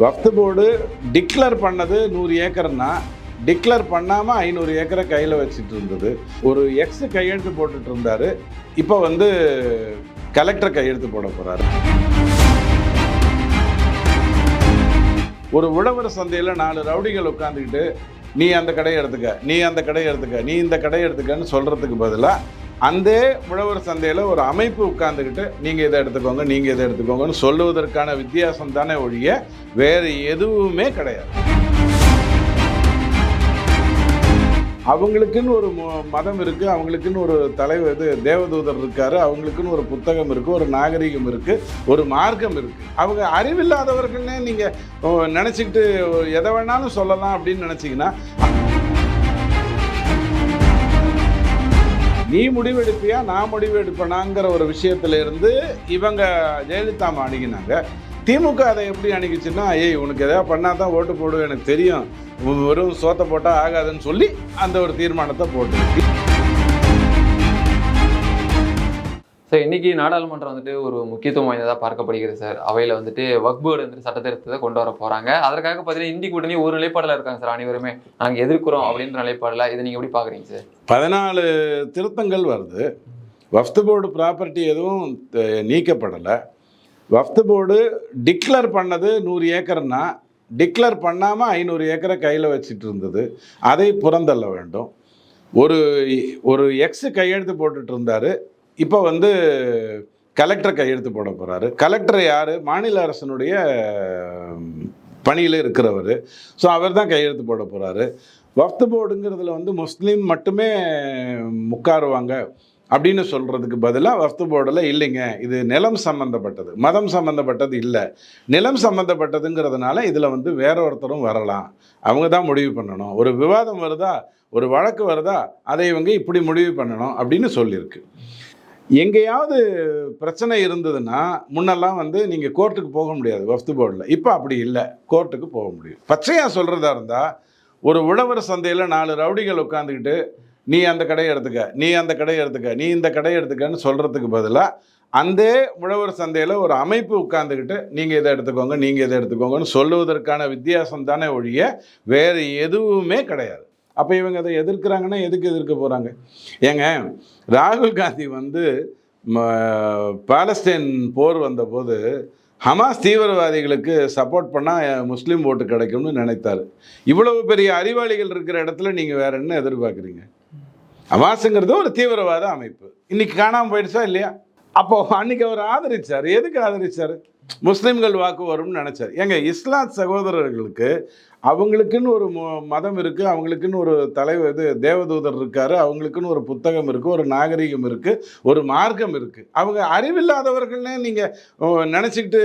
வக்து board declare பண்ணது நூறு ஏக்கர்னா டிக்ளேர் பண்ணாமல் ஐநூறு ஏக்கரை கையில் வச்சுட்டு இருந்தது. ஒரு எக்ஸ் கையெழுத்து போட்டுட்டு இருந்தாரு. இப்போ வந்து கலெக்டர் கையெழுத்து போட போகிறாரு ஒரு உழவர் சந்தையில் நாலு ரவுடிகள் உட்காந்துக்கிட்டு நீ அந்த கடையை எடுத்துக்க நீ அந்த கடையை எடுத்துக்க நீ இந்த கடையை எடுத்துக்கன்னு சொல்கிறதுக்கு பதிலாக அந்த உழவர் சந்தையில் ஒரு அமைப்பு உட்காந்துக்கிட்டு நீங்கள் இதை எடுத்துக்கோங்க நீங்கள் இதை எடுத்துக்கோங்கன்னு சொல்லுவதற்கான வித்தியாசம் தானே ஒழிய வேறு எதுவுமே கிடையாது. அவங்களுக்குன்னு ஒரு மதம் இருக்குது அவங்களுக்குன்னு ஒரு தலைவர் இது தேவதூதர் இருக்காரு அவங்களுக்குன்னு ஒரு புத்தகம் இருக்குது ஒரு நாகரிகம் இருக்குது ஒரு மார்க்கம் இருக்குது அவங்க அறிவில்லாதவர்கள்னே நீங்கள் நினச்சிக்கிட்டு எதை வேணாலும் சொல்லலாம் அப்படின்னு நினச்சிங்கன்னா நீ முடிவெடுப்பியா நான் முடிவெடுப்பேனாங்கிற ஒரு விஷயத்துல இருந்து இவங்க ஜெயலலிதா அணுகினாங்க. திமுக அதை எப்படி அணுகிச்சுன்னா ஏய் உனக்கு எதாவது பண்ணால் தான் ஓட்டு போடுவேன் எனக்கு தெரியும். வெறும் சோத்தை போட்டால் ஆகாதுன்னு சொல்லி அந்த ஒரு தீர்மானத்தை போட்டு சார் இன்னைக்கு நாடாளுமன்றம் வந்துட்டு ஒரு முக்கியத்துவம் வாய்ந்ததாக பார்க்கப்படுகிறது சார் அவையில் வந்துட்டு வக்ஃப் வந்துட்டு சட்டத்திருத்தத்தை கொண்டு வர போகிறாங்க அதற்காக பார்த்தீங்கன்னா இந்தி கூட்டணி ஒரு நிலைப்பாடில் இருக்காங்க சார் அனைவருமே நாங்கள் எதிர்க்கிறோம் அப்படின்ற நிலைப்பாடில் இதை நீங்கள் எப்படி பார்க்குறீங்க சார் பதினாலு திருத்தங்கள் வருது. வஃப்து போர்டு ப்ராப்பர்ட்டி எதுவும் நீக்கப்படலை. வஃப்து போர்டு டிக்ளேர் பண்ணது நூறு ஏக்கர்னா டிக்ளேர் பண்ணாமல் ஐநூறு ஏக்கரை கையில் வச்சுட்டு இருந்தது. அதை புறந்தள்ள வேண்டும். ஒரு ஒரு எக்ஸு கையெழுத்து போட்டுட்டு இருந்தார். இப்போ வந்து கலெக்டர் கையெழுத்து போட போகிறாரு கலெக்டர் யார்? மாநில அரசனுடைய பணியில் இருக்கிறவர். ஸோ அவர் தான் கையெழுத்து போட போகிறாரு வஃப்து போர்டுங்கிறதுல வந்து முஸ்லீம் மட்டுமே உட்காருவாங்க அப்படின்னு சொல்கிறதுக்கு பதிலாக வஃப்து போர்டில் இல்லைங்க. இது நிலம் சம்மந்தப்பட்டது மதம் சம்மந்தப்பட்டது இல்லை. நிலம் சம்மந்தப்பட்டதுங்கிறதுனால இதில் வந்து வேற ஒருத்தரும் வரலாம். அவங்க தான் முடிவு பண்ணணும். ஒரு விவாதம் வருதா? ஒரு வழக்கு வருதா? அதை இவங்க இப்படி முடிவு பண்ணணும் அப்படின்னு சொல்லியிருக்கு. எங்கேயாவது பிரச்சனை இருந்ததுன்னா முன்னெல்லாம் வந்து நீங்கள் கோர்ட்டுக்கு போக முடியாது வஃப்து போர்டில். இப்போ அப்படி இல்லை. கோர்ட்டுக்கு போக முடியும். பச்சையாக சொல்கிறதா இருந்தால் ஒரு உழவர் சந்தையில் நாலு ரவுடிகள் உட்காந்துக்கிட்டு நீ அந்த கடையை எடுத்துக்க நீ அந்த கடையை எடுத்துக்க நீ இந்த கடையை எடுத்துக்கன்னு சொல்கிறதுக்கு பதிலாக அந்த உழவர் சந்தையில் ஒரு அமைப்பு உட்காந்துக்கிட்டு நீங்கள் இதை எடுத்துக்கோங்க நீங்கள் இதை எடுத்துக்கோங்கன்னு சொல்லுவதற்கான வித்தியாசம் தானே ஒழிய வேறு எதுவுமே கிடையாது. அப்போ இவங்க அதை எதிர்க்கிறாங்கன்னா எதுக்கு எதிர்க்க போகிறாங்க ஏங்க ராகுல் காந்தி வந்து ம- பாலஸ்தீன் போர் வந்தபோது ஹமாஸ் தீவிரவாதிகளுக்கு சப்போர்ட் பண்ணால் முஸ்லீம் ஓட்டு கிடைக்கும்னு நினைத்தாரு. இவ்வளவு பெரிய அறிவாளிகள் இருக்கிற இடத்துல நீங்கள் வேற என்ன எதிர்பார்க்குறீங்க? ஹமாஸுங்கிறது ஒரு தீவிரவாத அமைப்பு. இன்னைக்கு காணாமல் போயிடுச்சா இல்லையா? அப்போ அன்னைக்கு அவர் ஆதரிச்சார். எதுக்கு ஆதரிச்சார்? முஸ்லீம்கள் வாக்கு வரும்னு நினச்சார். ஏங்க இஸ்லாத் சகோதரர்களுக்கு அவங்களுக்குன்னு ஒரு மதம் இருக்குது அவங்களுக்குன்னு ஒரு தலைவர் இது தேவதூதர் இருக்கார் அவங்களுக்குன்னு ஒரு புத்தகம் இருக்குது ஒரு நாகரிகம் இருக்குது ஒரு மார்க்கம் இருக்குது அவங்க அறிவில்லாதவர்கள்னே நீங்கள் நினச்சிக்கிட்டு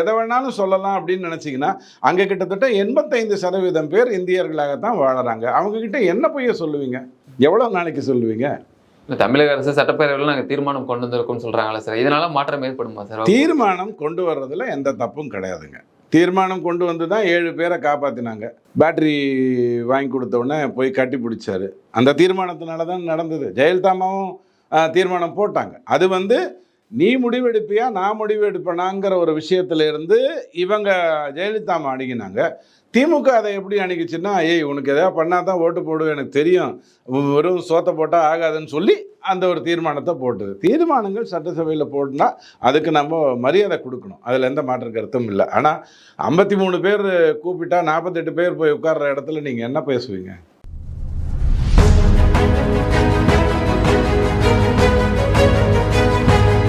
எதை வேணாலும் சொல்லலாம் அப்படின்னு நினச்சிங்கன்னா அங்கே கிட்டத்தட்ட எண்பத்தைந்து சதவீதம் பேர் இந்தியர்களாகத்தான் வாழறாங்க. அவங்கக்கிட்ட என்ன பொய்ய சொல்லுவீங்க? எவ்வளோ நாளைக்கு சொல்லுவீங்க? இல்லை தமிழக அரசு சட்டப்பேரவையில் நாங்கள் தீர்மானம் கொண்டு வந்திருக்கோம்னு சொல்கிறாங்களா சார். இதனால மாற்றம் ஏற்படுமா சார்? தீர்மானம் கொண்டு வர்றதுல எந்த தப்பும் கிடையாதுங்க. தீர்மானம் கொண்டு வந்து தான் ஏழு பேரை காப்பாற்றினாங்க பேட்டரி வாங்கி கொடுத்த உடனே போய் கட்டி பிடிச்சாரு. அந்த தீர்மானத்தினால தான் நடந்தது. ஜெயலலிதாமாவும் தீர்மானம் போட்டாங்க. அது வந்து நீ முடிவெடுப்பியா நான் முடிவெடுப்பேனாங்கிற ஒரு விஷயத்துல இருந்து இவங்க ஜெயலலிதா அம்மா அணுகினாங்க. திமுக அதை எப்படி அணுகிச்சுன்னா ஏய் உனக்கு எதாவது பண்ணால் தான் ஓட்டு போடுவேன் எனக்கு தெரியும். வெறும் சோத்தை போட்டால் ஆகாதுன்னு சொல்லி அந்த ஒரு தீர்மானத்தை போட்டது. தீர்மானங்கள் சட்டசபையில் போட்டுனா அதுக்கு நம்ம மரியாதை கொடுக்கணும். அதில் எந்த மாற்று கருத்தும் இல்லை. ஆனால் ஐம்பத்தி மூணு பேர் கூப்பிட்டா நாற்பத்தெட்டு பேர் போய் உட்கார்ற இடத்துல நீங்கள் என்ன பேசுவீங்க?